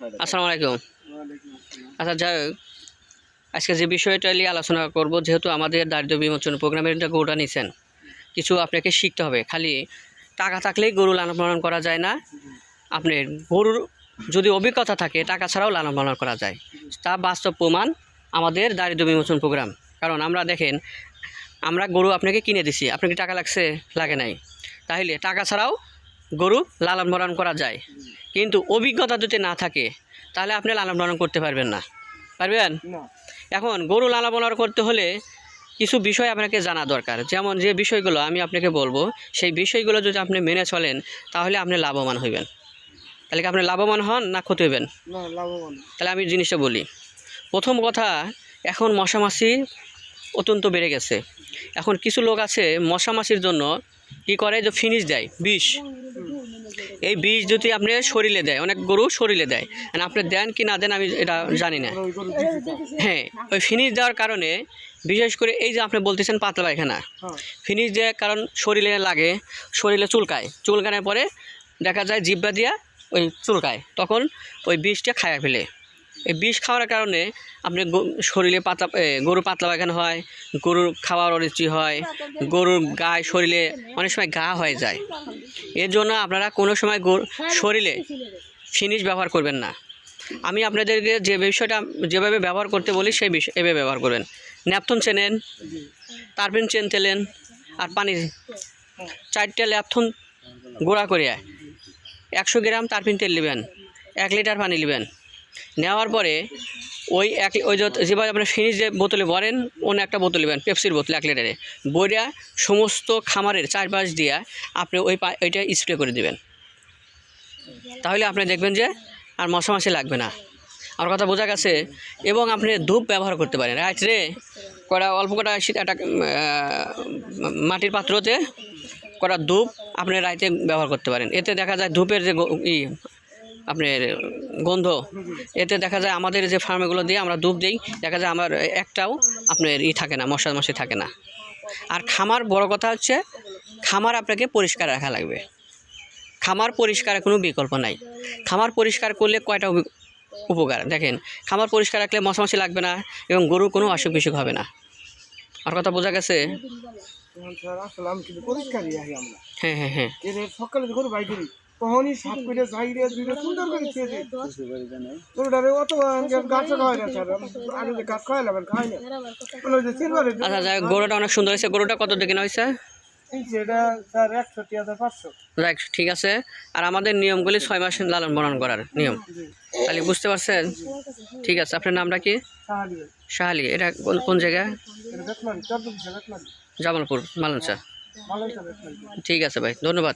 আসসালামু আলাইকুম। আচ্ছা যাই আজকে যে বিষয়টা নিয়ে আলোচনা করব, যেহেতু আমাদের দারিদ্র বিমোচন প্রোগ্রামের একটা গরুটা নিছেন, কিছু আপনাকে শিখতে হবে। খালি টাকা থাকলেই গরু লালন পালন করা যায় না। আপনি গরুর যদি অভিজ্ঞতা থাকে, টাকা ছাড়াও লালন পালন করা যায়। তা বাস্তব প্রমাণ আমাদের দারিদ্র বিমোচন প্রোগ্রাম। কারণ আমরা দেখেন, আমরা গরু আপনাকে কিনে দিছি। আপনাকে টাকা লাগছে? লাগে নাই। তাহলে টাকা ছাড়াও গরু লালন পালন করা যায়। কিন্তু অভিজ্ঞতা যদি না থাকে তাহলে আপনি লালন পালন করতে পারবেন না। পারবেন? এখন গরু লালন পালন করতে হলে কিছু বিষয় আপনাকে জানা দরকার। যেমন যে বিষয়গুলো আমি আপনাকে বলব সেই বিষয়গুলো যদি আপনি মেনে চলেন তাহলে আপনি লাভবান হইবেন। তাহলে কি আপনি লাভবান হন না ক্ষতি হইবেন? লাভবান। তাহলে আমি জিনিসটা বলি। প্রথম কথা এখন মশামাছি অত্যন্ত বেড়ে গেছে। এখন কিছু লোক আছে মশামাছির জন্য কি করে? যে ফিনিশ দেয় বিষ। এই বিষ যদি আপনি শরীরে দেয় অনেক গরু শরীরে দেয় আর আপনি দেন কি না দেন আমি এটা জানি না। গরু। হ্যাঁ ওই ফিনিশ দেওয়ার কারণে বিশেষ করে এই যে আপনি বলতেছেন পাতলা পায়খানা ফিনিশ দেওয়ার কারণ শরীরে লাগে শরীরে চুলকায়। চুলকানোর পরে দেখা যায় জিব্বা দিয়া ওই চুলকায় তখন ওই বিষটা খায়া ফেলে। এই বিষ খাওয়ার কারণে আপনি শরীরে পাতলা এ, গরুর পাতলা পায়খানা হয় গরুর খাওয়ার অরুচি হয় গরুর গায়ে শরীরে অনেক সময় গা হয়ে যায়। এর জন্য আপনারা কোনো সময় শরীরে ফিনিশ ব্যবহার করবেন না। আমি আপনাদেরকে যে বিষয়টা, যেভাবে ব্যবহার করতে বলি, সেই বিষয় এভাবে ব্যবহার করবেন। ন্যাপথন চেনেন তারপিন চেন তেলেন, আর পানি চারটে ল্যাপথন গোড়া করে একশো গ্রাম তারপিন তেল নেবেন, এক লিটার পানি নেবেন। নেওয়ার পরে ওই এক ওই যেভাবে আপনি ফিনিশ যে বোতলে ভরেন, অন্য একটা বোতল নেবেন, পেপসির বোতল এক লিটারে। বইটা সমস্ত খামারের চারপাশ দিয়া আপনি ওই ওইটা স্প্রে করে দিবেন। তাহলে আপনি দেখবেন যে আর মশামাছি লাগবে না। আমার কথা বোঝা গেছে, এবং আপনি ধূপ ব্যবহার করতে পারেন। রাইট রে? কটা অল্প কটা একটা মাটির পাত্রতে কটা ধূপ আপনি রাইতে ব্যবহার করতে পারেন। এতে দেখা যায় ধূপের যে ই, আপনার গন্ধ। এতে দেখা যায় আমাদের যে ফার্মেগুলো দিয়ে আমরা ধূপ দিই, দেখা যায় আমার একটাও আপনার ই থাকে না মশা মশি থাকে না। আর খামার বড় কথা হচ্ছে, খামার আপনাকে পরিষ্কার রাখা লাগবে। খামার পরিষ্কারের কোনো বিকল্প নাই। খামার পরিষ্কার করলে কয়টা উপ- উপকার? দেখেন, খামার পরিষ্কার রাখলে মশা মশামাছি লাগবে না এবং গরুর কোনো অসুখ বিসুখ হবে না। আর কথা বোঝা গেছে? কিন্তু আহি আমরা। হ্যাঁ হ্যাঁ হ্যাঁ। সকালে যে গরু বাইকেরি তখনই করে যাই রে দুইটা সুন্দর করে খেয়ে দিই গরুটারে অত গাছ খাওয়াই না স্যার আগে যে গাছ খাওয়াইলাম খাই না। ওই যে সিলভারের আচ্ছা যাই গরুটা অনেক সুন্দর হয়েছে। গরুটা কত দিকে হয়েছে? পাঁচশো। যাক ঠিক আছে। আর আমাদের নিয়মগুলি ছয় মাস লালন পালন করার নিয়ম। তাহলে বুঝতে পারছেন? ঠিক আছে আপনার নামটা কি? শাহালি এটা কোন কোন জায়গা? এটা বেতমারি চোদ্দ দিচ্ছে বেতমারি জামালপুর মালঞ্চা ভালোই তো বেতমারি ঠিক আছে ভাই ধন্যবাদ